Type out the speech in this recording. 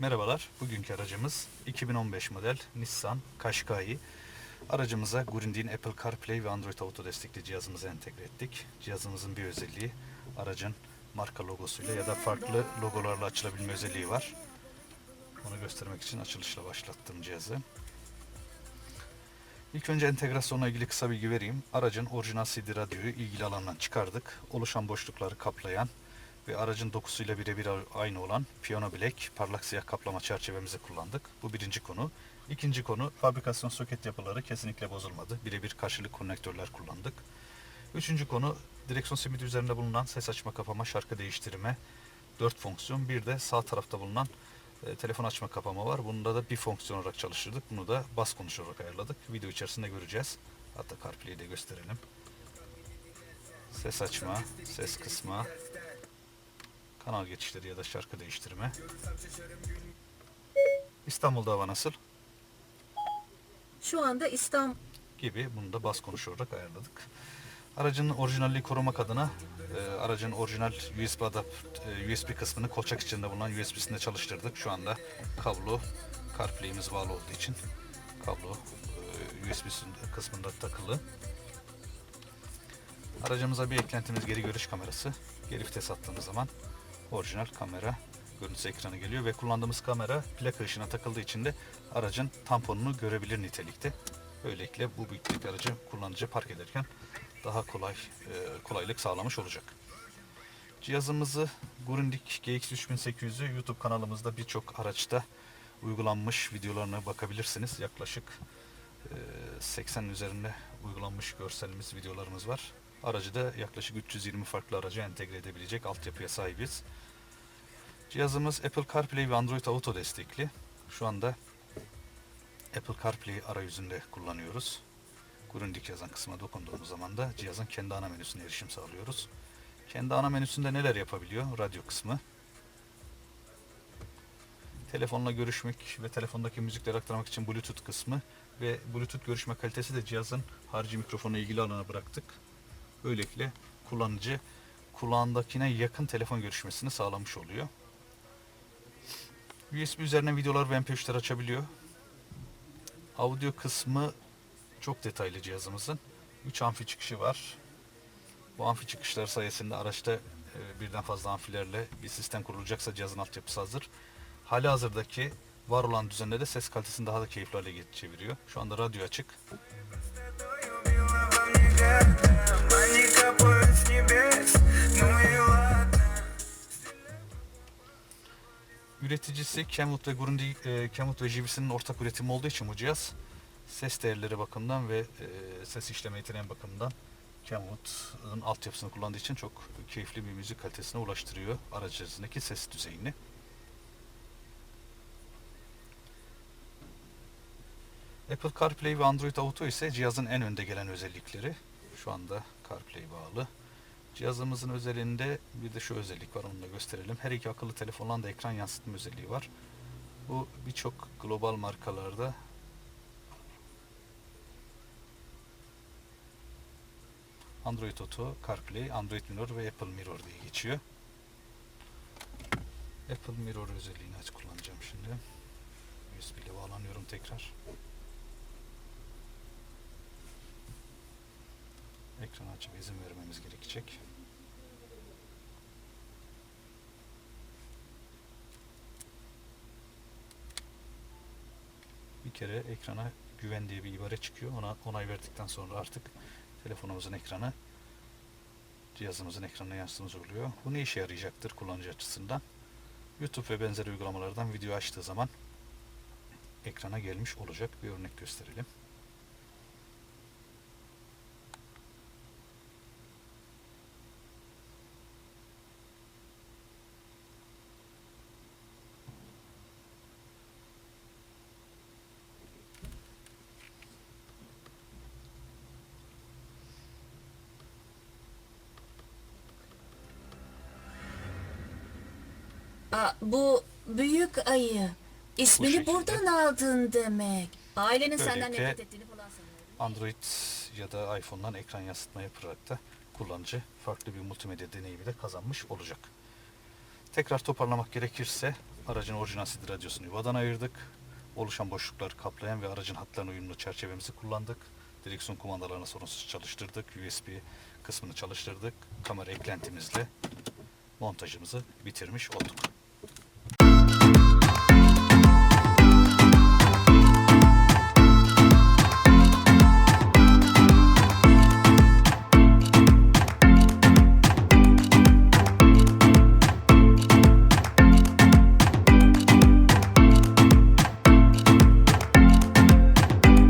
Merhabalar. Bugünkü aracımız 2015 model Nissan Qashqai. Aracımıza Grundig'in Apple CarPlay ve Android Auto destekli cihazımızı entegre ettik. Cihazımızın bir özelliği aracın marka logosuyla ya da farklı logolarla açılabilme özelliği var. Onu göstermek için açılışla başlattım cihazı. İlk önce entegrasyonla ilgili kısa bilgi vereyim. Aracın orijinal CD radyoyu ilgili alandan çıkardık. Oluşan boşlukları kaplayan ve aracın dokusuyla birebir aynı olan Piano Black parlak siyah kaplama çerçevemizi kullandık. Bu birinci konu. İkinci konu fabrikasyon soket yapıları kesinlikle bozulmadı. Birebir karşılık konnektörler kullandık. Üçüncü konu direksiyon simidi üzerinde bulunan ses açma kapama şarkı değiştirme 4 fonksiyon. Bir de sağ tarafta bulunan e, telefon açma kapama var. Bunda da bir fonksiyon olarak çalıştırdık. Bunu da bas konuşarak ayarladık. Video içerisinde göreceğiz. Hatta CarPlay'i de gösterelim. Ses açma, ses kısma, kanal geçişleri ya da şarkı değiştirme. İstanbul'da hava nasıl? Şu anda İstanbul gibi bunu da bas konuşarak ayarladık. Aracın orijinalliği korumak adına e, aracın orijinal USB adapt e, USB kısmını kolçak içinde bulunan USB'sinde çalıştırdık. Şu anda kablo CarPlay'imiz bağlı olduğu için kablo e, USB kısmında takılı. Aracımıza bir eklentimiz geri görüş kamerası. Geri vites attığımız zaman orijinal kamera görüntüsü ekranı geliyor ve kullandığımız kamera plaka ışığına takıldığı için de aracın tamponunu görebilir nitelikte. Böylelikle bu büyüklük aracı kullanıcı park ederken daha kolay e, kolaylık sağlamış olacak. Cihazımızı Grundig GX3800'ü YouTube kanalımızda birçok araçta uygulanmış videolarına bakabilirsiniz. Yaklaşık e, 80 üzerinde uygulanmış görselimiz, videolarımız var. Aracı da yaklaşık 320 farklı araca entegre edebilecek altyapıya sahibiz. Cihazımız Apple CarPlay ve Android Auto destekli. Şu anda Apple CarPlay arayüzünde kullanıyoruz. Grundig yazan kısma dokunduğumuz zaman da cihazın kendi ana menüsüne erişim sağlıyoruz. Kendi ana menüsünde neler yapabiliyor? Radyo kısmı. Telefonla görüşmek ve telefondaki müzikleri aktarmak için Bluetooth kısmı ve Bluetooth görüşme kalitesi de cihazın harici mikrofonu ilgili alana bıraktık. Böylelikle kullanıcı kulağındakine yakın telefon görüşmesini sağlamış oluyor. USB üzerine videolar ve MP3'ler açabiliyor. Audio kısmı çok detaylı cihazımızın. 3 amfi çıkışı var. Bu amfi çıkışlar sayesinde araçta e, birden fazla amfilerle bir sistem kurulacaksa cihazın altyapısı hazır. Hali hazırdaki var olan düzenle de ses kalitesini daha da keyifli hale çeviriyor. Şu anda radyo açık. Üreticisi Kenwood ve Grundig, e, Kenwood ve JVC'nin ortak üretimi olduğu için bu cihaz ses değerleri bakımından ve e, ses işleme yeteneği bakımından Kenwood'un altyapısını kullandığı için çok keyifli bir müzik kalitesine ulaştırıyor araç ses düzeyini. Apple CarPlay ve Android Auto ise cihazın en önde gelen özellikleri. Şu anda CarPlay bağlı. Cihazımızın özelliğinde bir de şu özellik var onu da gösterelim. Her iki akıllı telefonla da ekran yansıtma özelliği var. Bu birçok global markalarda Android Auto, CarPlay, Android Mirror ve Apple Mirror diye geçiyor. Apple Mirror özelliğini aç kullanacağım şimdi. USB ile bağlanıyorum tekrar. Ekranı açıp izin vermemiz gerekecek. Bir kere ekrana güven diye bir ibare çıkıyor. Ona onay verdikten sonra artık telefonumuzun ekranı cihazımızın ekranına yansıtımız oluyor. Bu ne işe yarayacaktır kullanıcı açısından? YouTube ve benzeri uygulamalardan video açtığı zaman ekrana gelmiş olacak. Bir örnek gösterelim. Aa, bu büyük ayı. İsmini şekilde. buradan aldın demek. Ailenin senden Böylelikle- nefret ettiğini falan sanıyorum. Android ya da iPhone'dan ekran yansıtma yaparak da kullanıcı farklı bir multimedya deneyimi de kazanmış olacak. Tekrar toparlamak gerekirse Aracın orijinal CD radyosunu yuvadan ayırdık. Oluşan boşlukları kaplayan ve aracın hatlarına uyumlu çerçevemizi kullandık. Direksiyon kumandalarını sorunsuz çalıştırdık. USB kısmını çalıştırdık. Kamera eklentimizle montajımızı bitirmiş olduk.